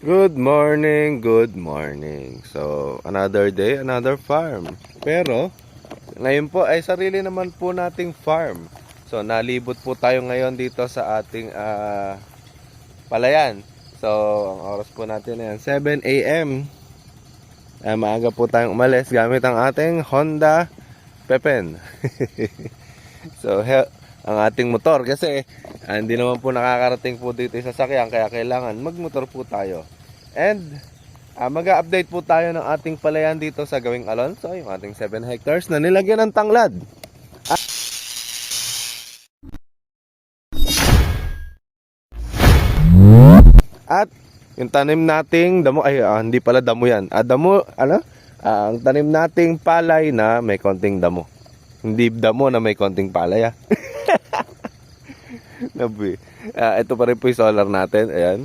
Good morning, good morning. So, another day, another farm. Pero, ngayon po ay sarili naman po nating farm. So, nalibot po tayo ngayon dito sa ating ah, palayan. So, ang oras po natin ayan, 7 a.m. Ah, maaga po tayong umalis gamit ang ating Honda Pepen. so, he- ang ating motor kasi ah, hindi naman po nakakarating po dito sa sasakyan kaya kailangan magmotor po tayo. And ah, mag-update po tayo ng ating palayan dito sa Gawing Alonso, yung ating 7 hectares na nilagyan ng tanglad. At yung tanim nating damo ay ah, hindi pala damo yan. Ah, damo ano? Ah, ang tanim nating palay na may konting damo. Hindi damo na may konting palay ah. Nabi. Ah, ito pa rin po yung solar natin. Ayan.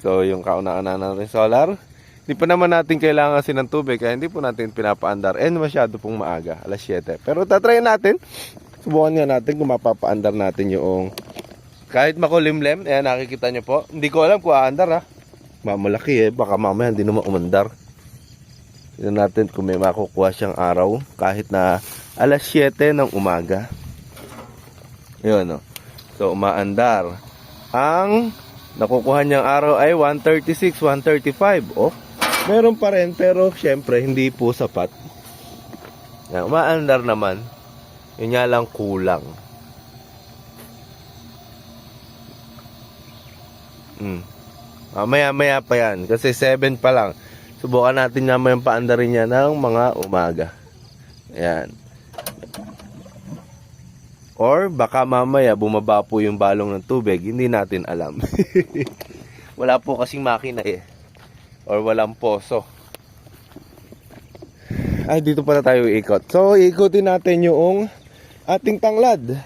So, yung kauna-una na rin solar. Hindi pa naman natin kailangan ng tubig kaya hindi po natin pinapaandar and masyado pong maaga, alas 7. Pero tatry natin. Subukan nga natin kung mapapaandar natin yung kahit makulimlem, ayan nakikita nyo po. Hindi ko alam kung aandar ha. Mamalaki eh, baka mamaya hindi naman umandar. Tignan natin kung may makukuha siyang araw kahit na alas 7 ng umaga. Yun o. So umaandar. Ang nakukuha niyang araw ay 136, 135. Oh, meron pa rin pero syempre hindi po sapat. Yan, umaandar naman. Yun nga lang kulang. Mm. Mamaya maya pa yan. Kasi 7 pa lang. Subukan natin naman yung paandarin niya ng mga umaga. Ayan. Or baka mamaya bumaba po yung balong ng tubig. Hindi natin alam. Wala po kasing makina eh. Or walang poso. Ay, dito pala tayo ikot. So, ikutin natin yung ating tanglad.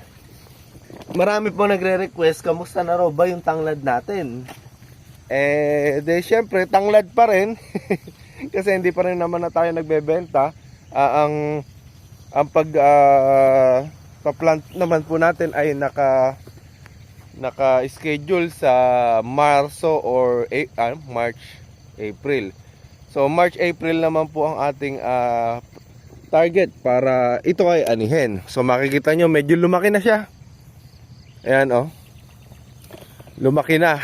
Marami po nagre-request, kamusta na raw ba yung tanglad natin? Eh, de syempre, tanglad pa rin. Kasi hindi pa rin naman na tayo nagbebenta. Ah, ang ang pag ah, pa-plant naman po natin ay naka naka-schedule sa Marso or ah, March, April. So March, April naman po ang ating ah, target para ito ay anihin. So makikita nyo medyo lumaki na siya. Ayan oh. Lumaki na.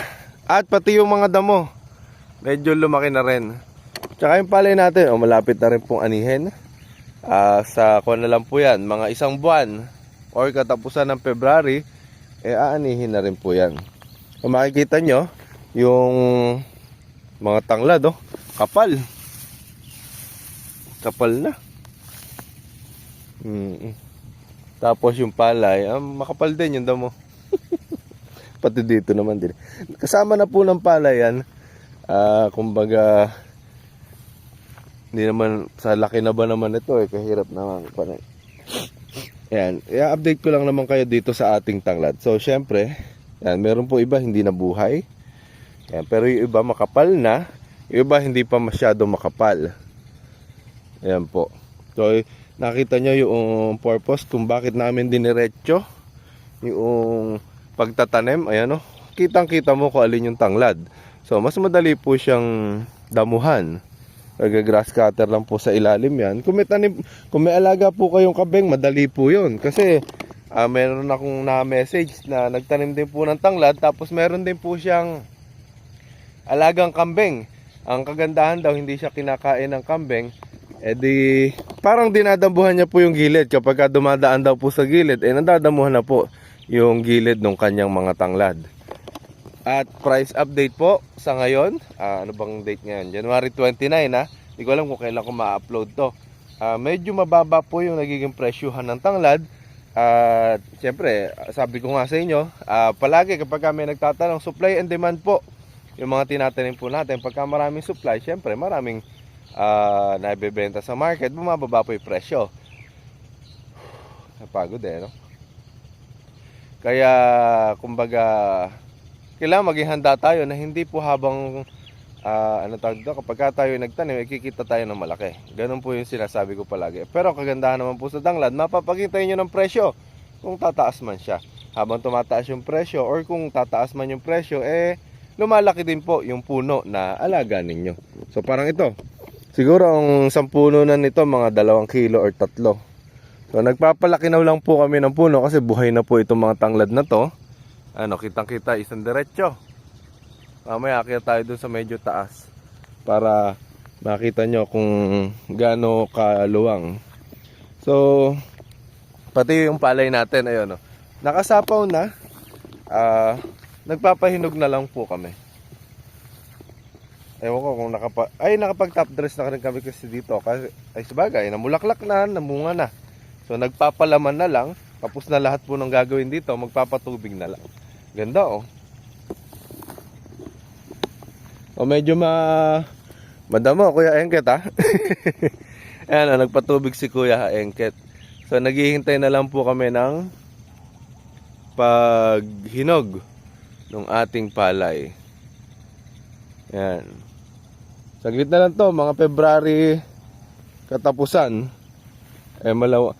At pati yung mga damo, medyo lumaki na rin. Tsaka yung palay natin, oh, malapit na rin pong anihin. Ah, sa kuwan na lang po yan, mga isang buwan or katapusan ng February, eh aanihin na rin po yan. Kung makikita nyo, yung mga tanglad, oh, kapal. Kapal na. Mm. Tapos yung palay, ah, makapal din yung damo. Pati dito naman din. Kasama na po ng palay yan. Ah, kumbaga, hindi naman, sa laki na ba naman ito eh, kahirap naman. Parang, yan, i-update ko lang naman kayo dito sa ating tanglad. So, syempre, yan, meron po iba hindi nabuhay. Yan, pero yung iba makapal na, yung iba hindi pa masyado makapal. Yan po. So, nakita nyo yung purpose kung bakit namin diniretso yung pagtatanim. Ayan o, kitang-kita mo kung alin yung tanglad. So, mas madali po siyang damuhan. Nag-grass cutter lang po sa ilalim yan. Kung may, tanim, kung may alaga po kayong kabeng, madali po yun. Kasi ah, meron akong na-message na nagtanim din po ng tanglad. Tapos meron din po siyang alagang kambing. Ang kagandahan daw, hindi siya kinakain ng kambing. Eh di, parang dinadambuhan niya po yung gilid. Kapag ka dumadaan daw po sa gilid, eh nadadamuhan na po yung gilid ng kanyang mga tanglad. At price update po sa ngayon, ah, ano bang date ngayon? January 29 ha. Hindi ko alam kung kailan ko ma-upload to. Ah, medyo mababa po yung nagiging presyuhan ng tanglad. At siyempre, sabi ko nga sa inyo, ah, palagi kapag kami nagtatanong, supply and demand po. Yung mga tinatanim po natin, pagka maraming supply, siyempre maraming ah, naibebenta sa market, bumababa po yung presyo. Napagod eh, no? Kaya, kumbaga, kailangan maging handa tayo na hindi po habang ah, ano tawag dito, kapag ka tayo nagtanim, ikikita tayo ng malaki. Ganun po yung sinasabi ko palagi. Pero kagandahan naman po sa tanglad, mapapakita nyo ng presyo kung tataas man siya. Habang tumataas yung presyo or kung tataas man yung presyo, eh lumalaki din po yung puno na alaga ninyo. So parang ito, siguro ang isang puno na nito mga dalawang kilo or tatlo. So nagpapalaki na lang po kami ng puno kasi buhay na po itong mga tanglad na to. Ano, kitang-kita isang diretso. Mamaya akit tayo dun sa medyo taas para makita nyo kung gaano kaluwang. So, pati yung palay natin, ayun, no, nakasapaw na. Ah, nagpapahinog na lang po kami. Ewan ko kung nakapa... Ay, nakapag top dress na rin kami kasi dito. Kasi, ay, sabagay, namulaklak na, namunga na. So, nagpapalaman na lang. Tapos na lahat po ng gagawin dito, magpapatubig na lang. Ganda, oh. O, medyo ma... Madamo, Kuya Engket, ha? Ayan, oh, nagpatubig si Kuya Engket. So, naghihintay na lang po kami ng paghinog ng ating palay. Yan. Saglit na lang to, mga February katapusan. Eh, malaw...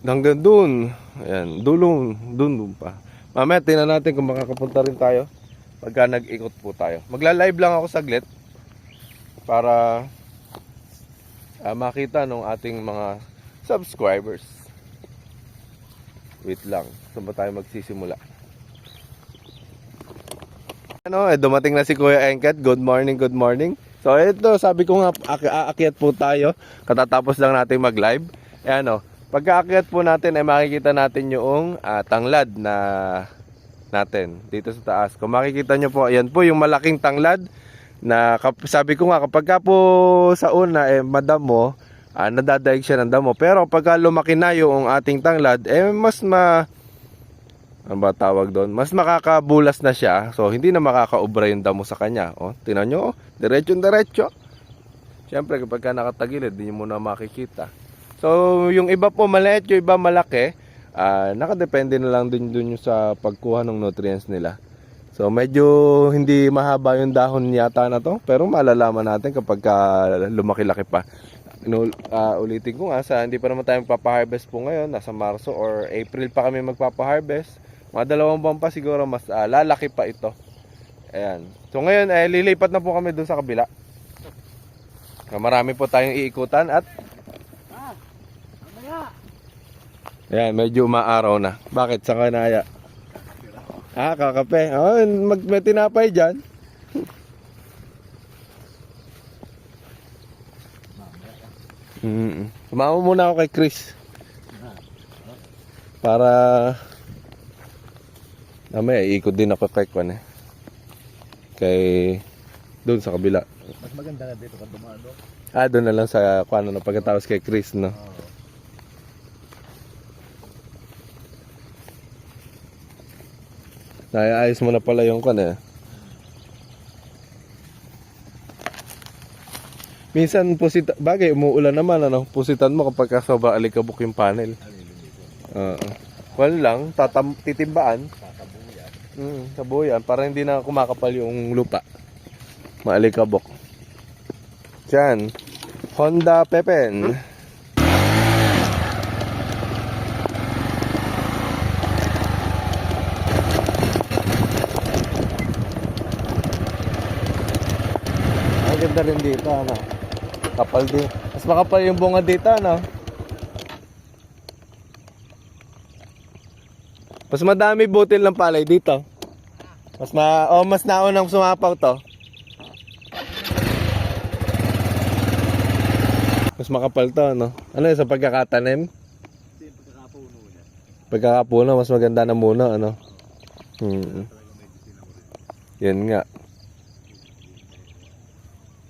Hanggang dun. Ayan, dulong, dun, dun pa. Mamaya, tingnan natin kung makakapunta rin tayo pagka nag-ikot po tayo. Magla-live lang ako saglit para ah, makita ng ating mga subscribers. Wait lang. Saan ba tayo magsisimula? Ano, eh, dumating na si Kuya Engkat. Good morning, good morning. So, ito, sabi ko nga, ak- aakyat po tayo. Katatapos lang natin mag-live. Eh, ano, pagka-akyat po natin, ay makikita natin yung ah, tanglad na natin dito sa taas. Kung makikita nyo po, ayan po yung malaking tanglad na sabi ko nga kapag ka po sa una eh madamo, ah, nadadaig siya ng damo. Pero pagka lumaki na yung ating tanglad, eh mas ma ano ba tawag doon? Mas makakabulas na siya. So hindi na makakaubra yung damo sa kanya. Oh, tingnan nyo, oh, diretso diretso. Siyempre kapag ka nakatagilid, hindi nyo muna makikita. So yung iba po maliit, yung iba malaki. Ah, nakadepende na lang din dun yung sa pagkuha ng nutrients nila. So medyo hindi mahaba yung dahon yata na to, pero malalaman natin kapag ka lumaki-laki pa. Inu- ah, ulitin ko nga sa hindi pa naman tayo magpapa-harvest po ngayon, nasa Marso or April pa kami magpapa-harvest. Mga dalawang buwan pa siguro mas ah, lalaki pa ito. Ayan. So ngayon eh lilipat na po kami dun sa kabila. Ah, Marami po tayong iikutan at Ayan, medyo umaaraw na. Bakit? Sa kanaya? Ah, kakape. Oh, mag may tinapay dyan. Mm. Sumama muna ako kay Chris. Para Mamaya, ikot din ako kay Kwan eh. Kay doon sa kabila. Mas maganda na dito kung dumano. Ah, doon na lang sa Kwan ano, pagkatapos kay Chris, no? Oo. Naiayos mo na pala yung kan eh. Minsan pusit bagay umuulan naman ano, pusitan mo kapag ka sobra alikabok yung panel. Oo. Wala lang, tatam titimbaan, Kakabuyan. mm, sabuyan para hindi na kumakapal yung lupa. Maalikabok. Diyan. Honda Pepen. Ang ganda rin dito, ano? Kapal din. Mas makapal yung bunga dito, ano? Mas madami butil ng palay dito. Mas ma oh, mas naunang sumapaw to. Mas makapal to, no? Ano yun, sa pagkakatanim? Pagkakapuno mas maganda na muna, ano? Hmm. Yan nga.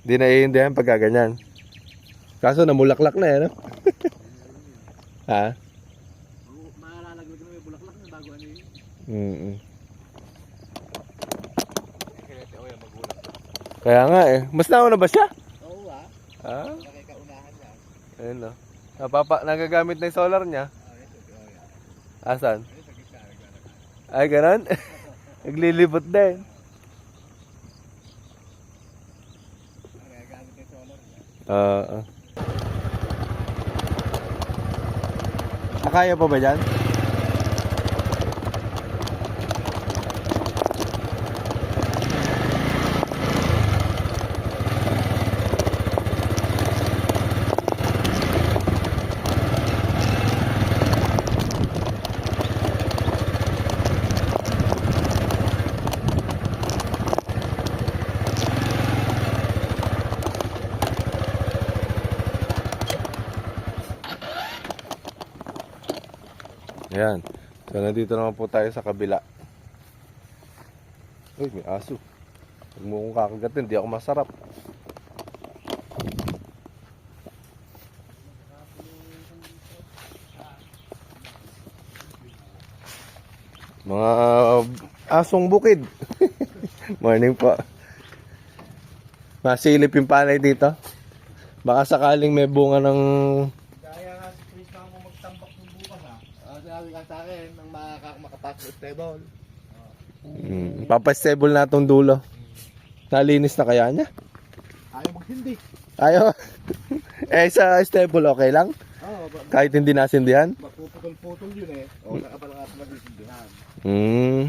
Di naiintindihan pagka ganyan. Kaso namulaklak na eh, no? ha? Malalaglag na may bulaklak na bago ano yun. Mm magulang. Kaya nga eh. Mas nauna ba siya? Oo ah. Ha? Nakikaunahan yan. Ayun no. Napapa, nagagamit na yung solar niya. Oh. Asan? Ay, ganun? Naglilibot din. Nagagamit yung solar Oo. Nakaya pa ba dyan? Ayan. So, nandito naman po tayo sa kabila. Uy, may aso. Huwag mo kong kakagatin, di ako masarap. Mga uh, asong bukid. Morning po. Masilip yung palay dito. Baka sakaling may bunga ng Kaya nga si Chris na ako magtambak ng bukas ha. Ah, sinabi ka sa akin, nang makaka- makapasok sa stable. Mm, papastable na itong dulo. Nalinis na kaya niya? Ayaw maghindi. Ayaw. eh, sa stable okay lang? Oo, ba- Kahit hindi nasindihan? mapuputol-putol yun eh. O, nakapalangat magisindihan. Hmm.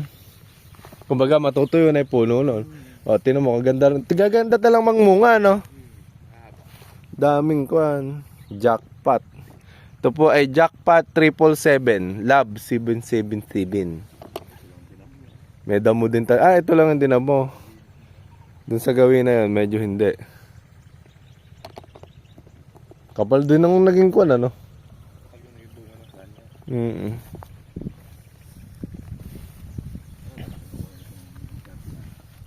Kumbaga, matutuyo na yung puno nun. O, tinan mo, kaganda rin. Gaganda talang mangmunga, no? Daming kwan. Jackpot. Ito po ay Jackpot 777. Lab 777. May damo din tayo. Ah, ito lang ang dinamo. Dun sa gawin na yun, medyo hindi. Kapal din ang naging kwan, ano? Mm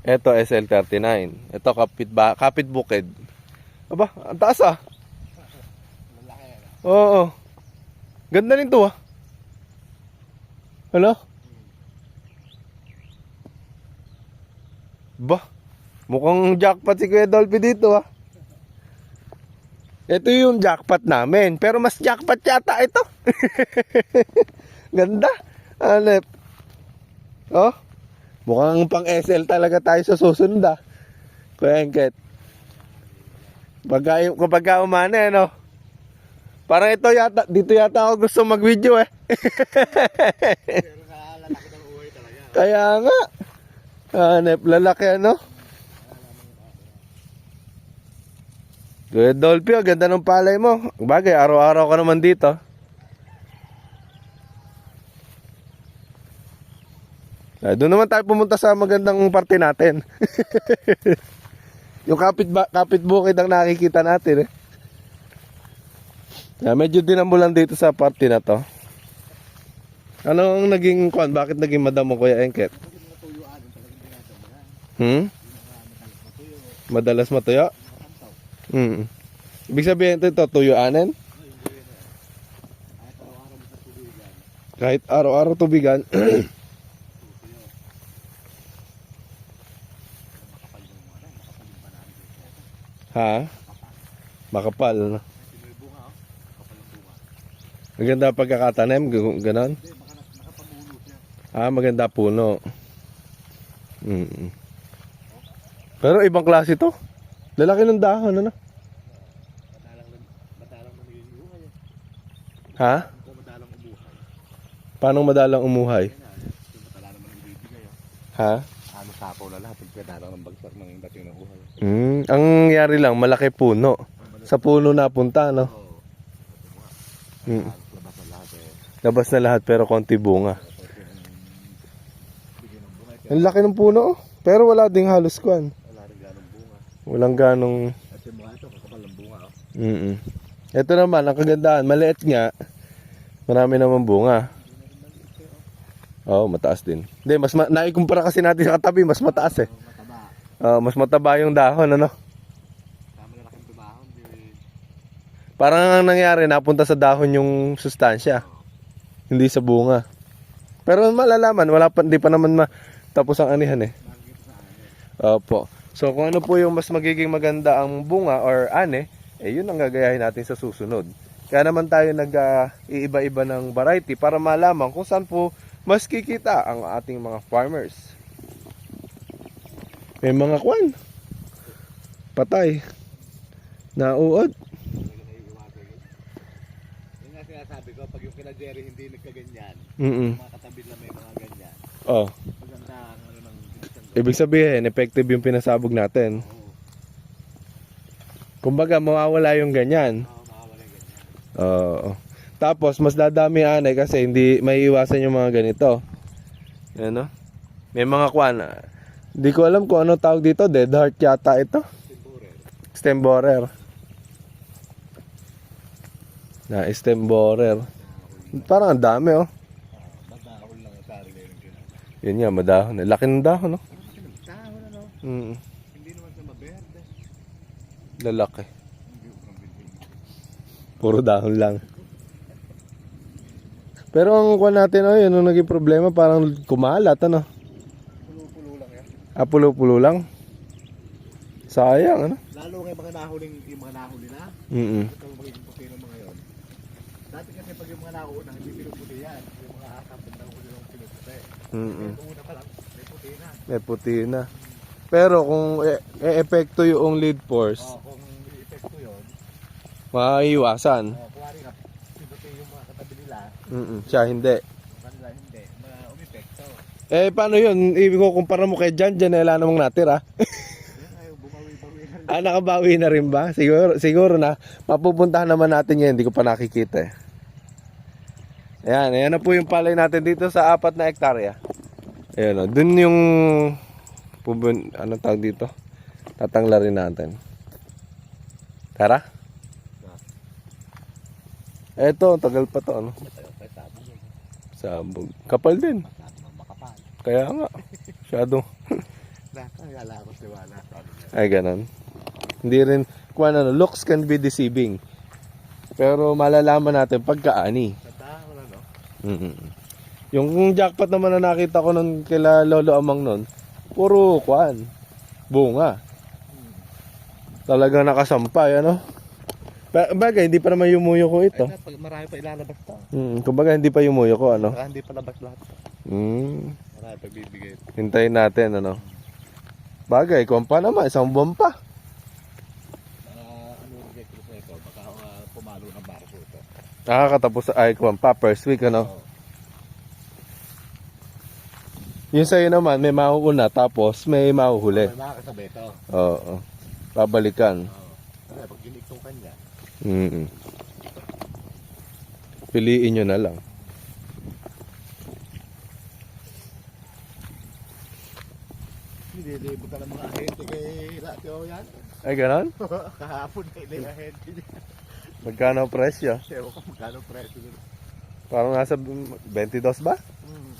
Ito SL39. Ito kapit ba kapit bukid. Aba, ang taas ah. Yan. Oo. Ganda rin to ah. Ano? Ba, mukhang jackpot si Kuya Dolphy dito ah. Ito yung jackpot namin, pero mas jackpot yata ito. Ganda. Ano? Oh. Mukhang pang SL talaga tayo sa susunod ah. Kuya Engket. Pagka, kapag umana eh, no? Parang ito yata, dito yata ako gusto mag-video eh. Kaya nga. Hanep, lalaki ano? Good Dolphy, ganda ng palay mo. Bagay, araw-araw ka naman dito. Ah, doon naman tayo pumunta sa magandang parte natin. Yung kapit, kapit bukid ang nakikita natin eh. Ah, medyo dinambulan dito sa parte na to. Ano ang naging kwan? Bakit naging madamo Kuya Engket? Hmm? Madalas matuyo? Hmm. Ibig sabihin ito, ito tuyuanin? Kahit araw-araw mo tubigan, tutuyo. Makapal makapal yung banana dito. ha? Makapal. no? Kasi may bunga oh. Makapal yung bunga. Maganda pagkakatanim, ganon. Ah, maganda puno. Mm. Pero ibang klase to. Lalaki ng dahon, ano? Ha? Paano madalang umuhay? Yung. Ha? Ano sapo na lahat, pagkadalang ng bagsak ng dating ng uhay. Mm, ang nangyari lang, malaki puno. Sa puno napunta, no? Oo. Mm. Labas na lahat eh. Labas na lahat pero konti bunga. Ang laki ng puno, oh. pero wala ding halos kwan. wala rin ganong bunga. Walang ganong At yung mga ito, kakapal ng bunga oh. Mm Ito naman, ang kagandahan, maliit nga. Marami naman bunga. Oo, oh, mataas din. Hindi, mas ma- naikumpara kasi natin sa katabi, mas mataas eh. Oo, mas mataba yung dahon, ano? Parang ang nangyari, napunta sa dahon yung sustansya. Hindi sa bunga. Pero malalaman, wala pa, hindi pa naman ma tapos ang anihan eh. Opo. So kung ano po yung mas magiging maganda ang bunga or ane, eh yun ang gagayahin natin sa susunod. Kaya naman tayo nag-iiba-iba ng variety para malaman kung saan po mas kikita ang ating mga farmers. May mga kwan. Patay. Nauod. Talaga naiiwasan yun. Yung nga sinasabi ko, pag yung Jerry hindi nagkaganyan, Mm mga katabi lang may mga ganyan. Oh, Maganda ang ano ng ibig sabihin, effective yung pinasabog natin. Oo, Kumbaga, mawawala yung ganyan. oo, makawala ganyan. Oo. Tapos, mas dadami anay kasi hindi may iwasan yung mga ganito. Yan, no? May mga kwan. ah, Hindi ko alam kung ano tawag dito. Dead heart yata ito. Timburer. Stem borer. Na stem borer. Parang ang dami, oh. Yun nga, madahon. Laki ng dahon, no? No. Mm, Hindi naman siya maberde. lalaki. Puro dahon lang. Pero ang kuha natin, oh, yun ang naging problema, parang kumalat, ano? Pulo-pulo lang yan. Ah, pulo-pulo lang. Sayang, ano? Lalo nga yung mga nahuling, yung mga nahuli na. Mm Ito ang magiging puti ng mga. Dati kasi pag yung mga nauna, hindi pinuputi yan. Yung mga asap, ang nahuli lang pinuputi. mm Yung una pa lang, may puti na. May puti na. Pero kung e- e-epekto yung lead force, Oh, kung ko yun, maiiwasan. oh, kuwari nga, pinuti yung mga katabi nila, Mm siya hindi. yung kanila hindi, mga umipekto. Eh, paano yun? Ibig ko kumpara mo kay Jan, Jan, wala namang natira. Yan ay bumawi-bawi na rin. Ah, nakabawi na rin ba? Siguro, siguro na. Mapupuntahan naman natin yan, hindi ko pa nakikita eh. Ayan, ayan na po yung palay natin dito sa apat na hektarya. Ayan o, dun yung, pubun, ano tawag dito? Tatanglarin natin. Tara? Eto, tagal pa to, ano? Sabog. Kapal din. Kaya nga. Masyado. Ay, ganon. Hindi rin, kung ano, looks can be deceiving. Pero malalaman natin pagkaani. Sa dahon ano? mm Yung jackpot naman na nakita ko nun kila Lolo Amang nun, puro kwan, bunga. Talagang nakasampay, ano? Ba- Bagay, hindi pa naman yumuyo ko ito. Ay, pag marami pa ilalabas to. Mm, kumbaga hindi pa yumuyo ko, ano? Saka hindi pa labas lahat. Mm, Marami pa bibigay. hintayin natin, ano? Bagay, kung pa naman, isang buwan pa. Uh, ano yung bigay ko sa ito? Baka uh, pumalo ng barko Nakakatapos ay kung pa, first week, ano? Oo. Yung sa'yo naman, may mauuna, tapos may mahuhuli. May makakasabi ito. Oo. Babalikan. Oo. Kasi pag ginig kanya, Mm Piliin nyo na lang. nililibot ka ng mga ahente kay Latio yan. Ay, ganon? Kahapon na ilang ahente niya. Magkano presyo? Ewan ko magkano presyo. Parang nasa 22 ba? Hmm.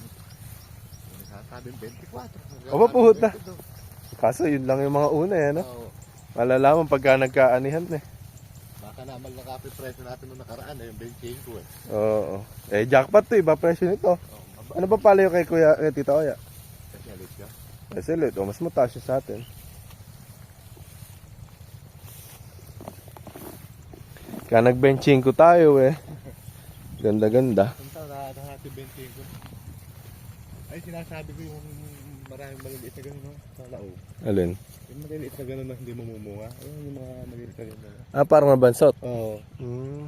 Nasasabing 24. Aba, puta. 22. Kaso yun lang yung mga una eh, no? Oo. Malalaman pagka nagkaanihan eh. Baka naman kape presyo natin nung nakaraan eh, yung 25 eh. Oo. Eh, jackpot to, iba presyo nito. Ano ba pala yung kay Kuya, kay Tita Oya? Specialist ka. Eh, silit. O, mas mataas siya sa atin. Kaya nagbenching ko tayo eh. Ganda-ganda. Punta na natin 25. Ay, sinasabi ko yung maraming maliliit na gano'n no? sa lao. Alin? Yung maliliit na gano'n na hindi mamumunga. Ayun yung mga maliliit na gano'n. Ah, parang nabansot. Oo. Hmm.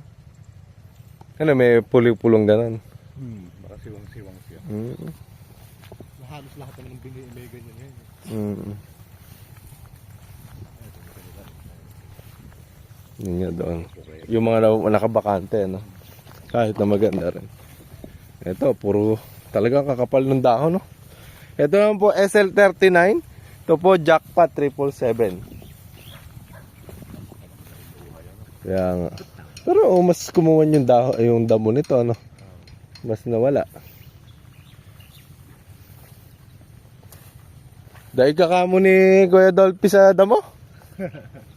Ano, may puli-pulong ganon. Hmm. Baka siwang-siwang siya. Hmm. Halos lahat naman ng bini may ganyan ngayon. eh. Hmm. Ito, ito, ito. Yun nga doon. Yung mga na- nakabakante, no? Kahit na maganda rin. Ito, puro talagang kakapal ng dahon, no? Ito naman po, SL39. Ito po, Jackpot 777. Kaya nga. Pero oh, mas kumuha yung, dahon, yung damo nito, no? Mas nawala. Dahil kakamo ni Kuya Dolphy sa damo?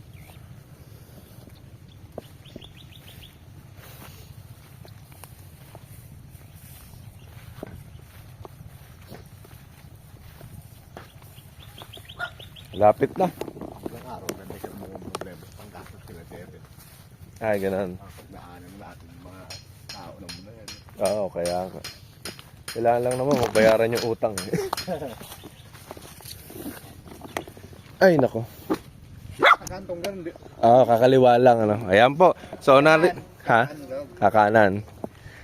Lapit na. Ilang araw na may mga problema panggastos sila Devin. Ay, ganun. Ang pagdaanan natin ng mga tao na muna yan. Oo, kaya nga. Kailangan lang naman mabayaran yung utang. eh. Ay, nako. Kantong ganun di. Ah, kakaliwa lang ano. Ayan po. So nari ha? Kakanan.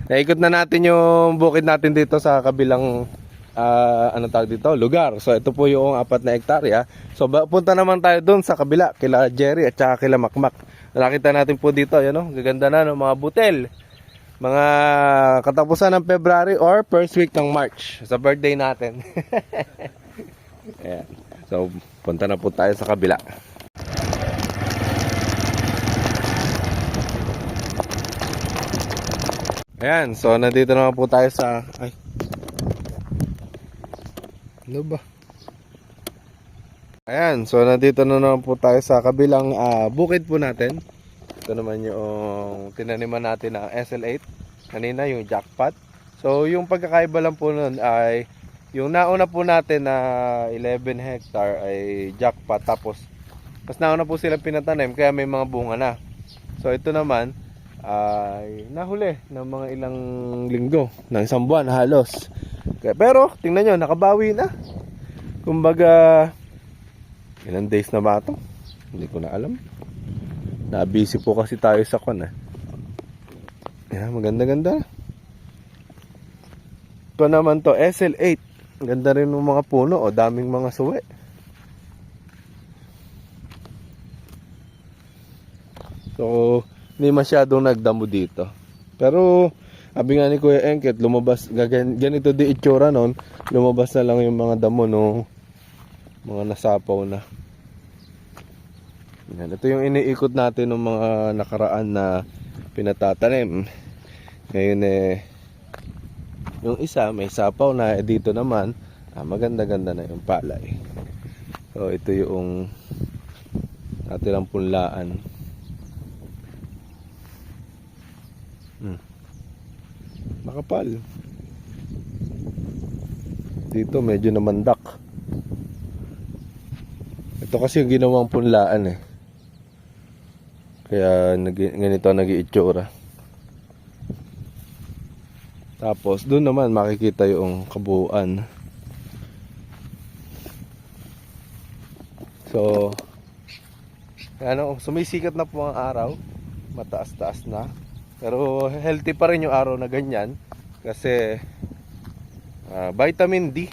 Naikot na natin yung bukid natin dito sa kabilang ah ano tawag dito, lugar. So ito po yung apat na hektarya. So punta naman tayo doon sa kabila kila Jerry at saka kila Makmak. Nakita natin po dito, yan oh, gaganda na no, mga butel. Mga katapusan ng February or first week ng March sa birthday natin. Ayan. So punta na po tayo sa kabila. Ayan, so nandito naman po tayo sa ay. Ano ba? Ayan, so nandito na naman po tayo sa kabilang ah, bukid po natin. Ito naman yung tinaniman natin na SL8. Kanina yung jackpot. So yung pagkakaiba lang po nun ay yung nauna po natin na 11 hectare ay jackpot. Tapos mas nauna po silang pinatanim kaya may mga bunga na. So ito naman ay nahuli ng mga ilang linggo, ng isang buwan halos. Pero tingnan nyo, nakabawi na. Kumbaga, ilang days na ba ito? Hindi ko na alam. Na-busy po kasi tayo sa kwan eh. Yan, maganda-ganda. Ito naman to, SL8. Ganda rin ng mga puno o daming mga suwi. So, hindi masyadong nagdamo dito. Pero, sabi nga ni Kuya Engket, lumabas, ganito di itsura nun, lumabas na lang yung mga damo no, mga nasapaw na. Yan, ito yung iniikot natin ng mga nakaraan na pinatatanim. Ngayon eh, yung isa may sapaw na, eh, dito naman, ah, maganda-ganda na yung palay. So, ito yung natirang punlaan. Hmm. Makapal. Dito medyo namandak. Ito kasi yung ginawang punlaan eh. Kaya ganito nag iitsura Tapos doon naman makikita yung kabuuan. So ano, sumisikat na po ang araw. Mataas-taas na. Pero healthy pa rin yung araw na ganyan kasi ah, vitamin D.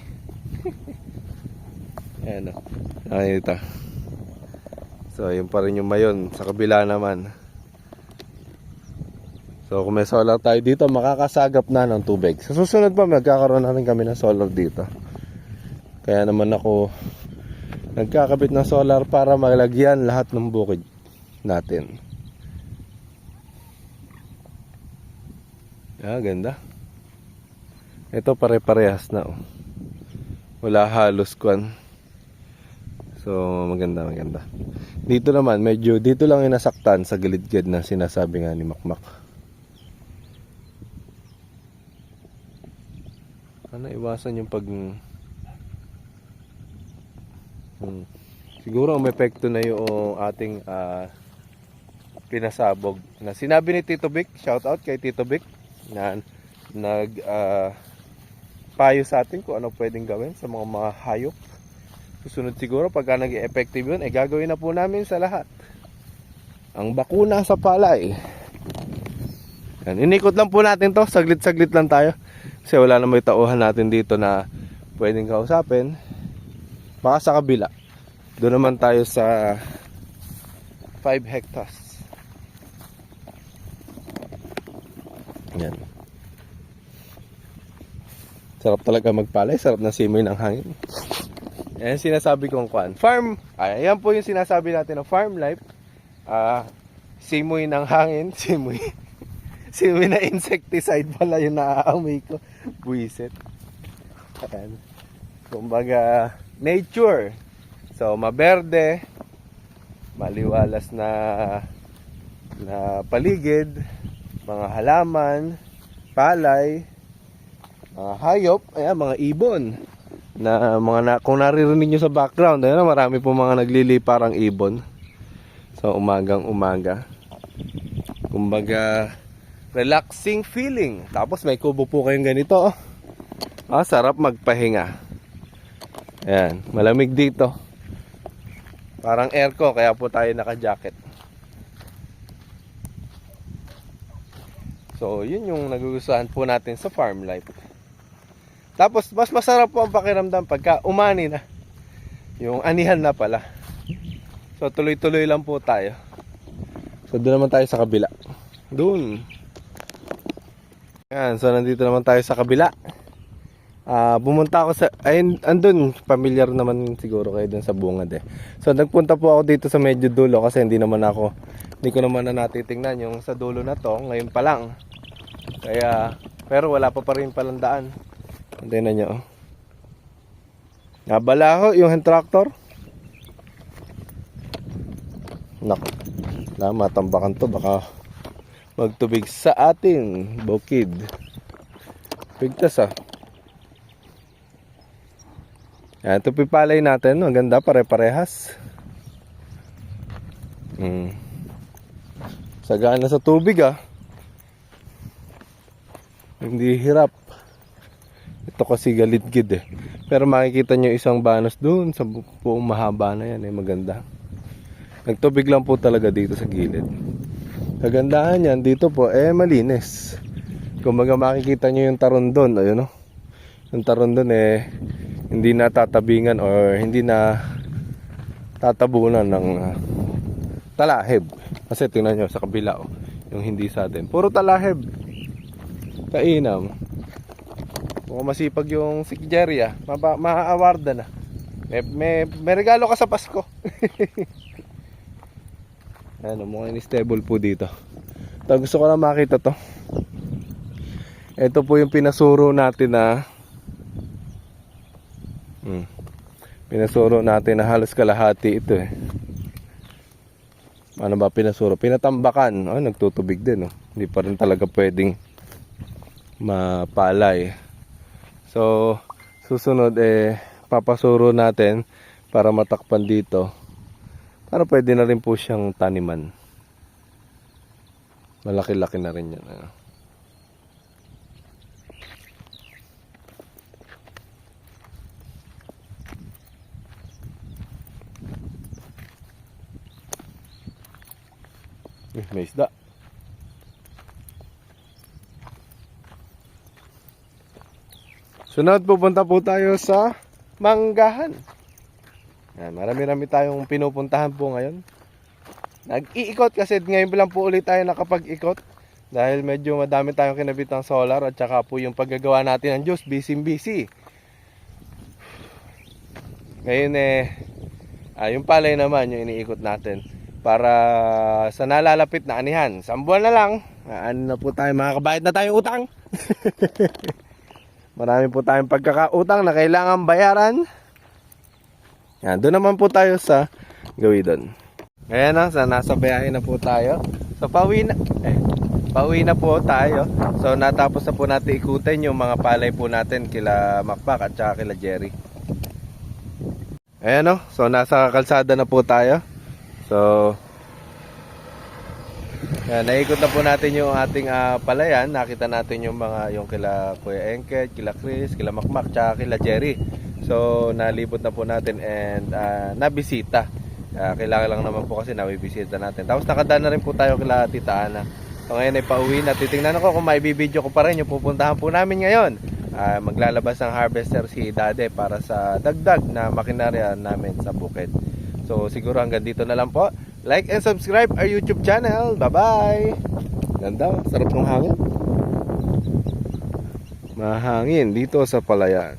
Ayan o. Nakita. So, yun pa rin yung mayon. Sa kabila naman. So, kung may solar tayo dito, makakasagap na ng tubig. Sa susunod pa, magkakaroon na rin kami ng solar dito. Kaya naman ako nagkakabit ng solar para malagyan lahat ng bukid natin. Ah, ganda. Ito pare-parehas na oh. Wala halos kwan. So, maganda, maganda. Dito naman, medyo dito lang yung nasaktan sa gilid-gilid na sinasabi nga ni Makmak. Ano, iwasan yung pag... Hmm. Siguro may epekto na yung ating ah, pinasabog. Na sinabi ni Tito Vic, shout out kay Tito Vic, na nag ah, payo sa atin kung ano pwedeng gawin sa mga mga hayop. Susunod siguro pagka nag effective yun, eh gagawin na po namin sa lahat. Ang bakuna sa palay. Yan, inikot lang po natin to, saglit-saglit lang tayo. Kasi wala na may tauhan natin dito na pwedeng kausapin. Baka sa kabila. Doon naman tayo sa 5 hectares. Yan. Sarap talaga magpalay, sarap na simoy ng hangin. Yan sinasabi kong kwan. Farm, ay, ayan po yung sinasabi natin ng farm life. Ah, simoy ng hangin, simoy. simoy na insecticide pala yung naaamoy ko. Buisit. Ayan. Kumbaga, nature. So, maberde, maliwalas na na paligid, mga halaman, palay, mga hayop, ayan, mga ibon. Na mga na, kung naririnig nyo sa background, ayan, marami po mga nagliliparang ibon. So umagang umaga. Kumbaga relaxing feeling. Tapos may kubo po kayong ganito. Oh. Ah, sarap magpahinga. Ayan, malamig dito. Parang airco kaya po tayo naka-jacket. So, yun yung nagugustuhan po natin sa farm life. Tapos, mas masarap po ang pakiramdam pagka umani na. Yung anihan na pala. So, tuloy-tuloy lang po tayo. So, doon naman tayo sa kabila. Doon. Yan, so nandito naman tayo sa kabila. Ah, bumunta ako sa ayun andun familiar naman siguro kayo dun sa bungad eh. So nagpunta po ako dito sa medyo dulo kasi hindi naman ako hindi ko naman na natitingnan yung sa dulo na to ngayon pa lang. Kaya pero wala pa pa rin palang daan. Antayin na nyo. oh. Nabalaho yung hand tractor. Nako. Na matambakan to baka magtubig sa atin. Bukid. Pigtas ah. Yan, ito pipalay natin. Ang ganda, pare-parehas. Hmm. Sagaan na sa tubig ah. Hindi hirap. Ito kasi galitgid eh. Pero makikita nyo isang banos doon sa bu- buong mahaba na yan eh. Maganda. Nagtubig lang po talaga dito sa gilid. Kagandahan yan dito po eh malinis. Kumbaga makikita nyo yung taron doon. Ayun o. Yung taron doon eh hindi na tatabingan or hindi na tatabunan ng ah, talahib. Kasi tingnan nyo sa kabila oh, yung hindi sa atin. Puro talahib. Kainam. Mukhang masipag yung si Jerry ah. Maa-awarda na. May, may, may regalo ka sa Pasko. ano, mukhang stable po dito. Ito, gusto ko lang makita to. Ito po yung pinasuro natin na hmm, pinasuro natin na halos kalahati ito eh. Ano ba pinasuro? Pinatambakan. Oh, nagtutubig din. Oh. Hindi pa rin talaga pwedeng mapalay. So, susunod eh papasuro natin para matakpan dito. Para pwede na rin po siyang taniman. Malaki-laki na rin yan. Ano. Eh, may isda. Sunod, pupunta po tayo sa Manggahan. Yan, marami-rami tayong pinupuntahan po ngayon. Nag-iikot kasi ngayon pa lang po ulit tayo nakapag-ikot. Dahil medyo madami tayong kinabit ng solar at saka po yung paggagawa natin ng juice, busy-busy. Ngayon eh, ah, yung palay naman yung iniikot natin para sa nalalapit na anihan. Isang buwan na lang, ah, ano na po tayo, makakabayad na tayong utang. Marami po tayong pagkakautang na kailangan bayaran. Yan, doon naman po tayo sa Gawidon. Ngayon na, sa nasa bayahe na po tayo. So pauwi na, eh, pauwi na po tayo. So natapos na po natin ikutin yung mga palay po natin kila Macpac at saka kila Jerry. Ayan o, so nasa kalsada na po tayo. So, yan, naikot na po natin yung ating ah, palayan. Nakita natin yung mga, yung kila Kuya Enket, kila Chris, kila Makmak, tsaka kila Jerry. So, nalibot na po natin and ah, nabisita. Ah, kailangan lang naman po kasi nabibisita natin. Tapos nakadaan na rin po tayo kila Tita Ana. So, ngayon ay pauwi na. Titingnan ako kung may bibidyo ko pa rin yung pupuntahan po namin ngayon. Ah, maglalabas ng harvester si Dade para sa dagdag na makinarya namin sa bukid. So siguro hanggang dito na lang po. Like and subscribe our YouTube channel. Bye-bye! Ganda, sarap ng hangin. Mahangin dito sa palayan.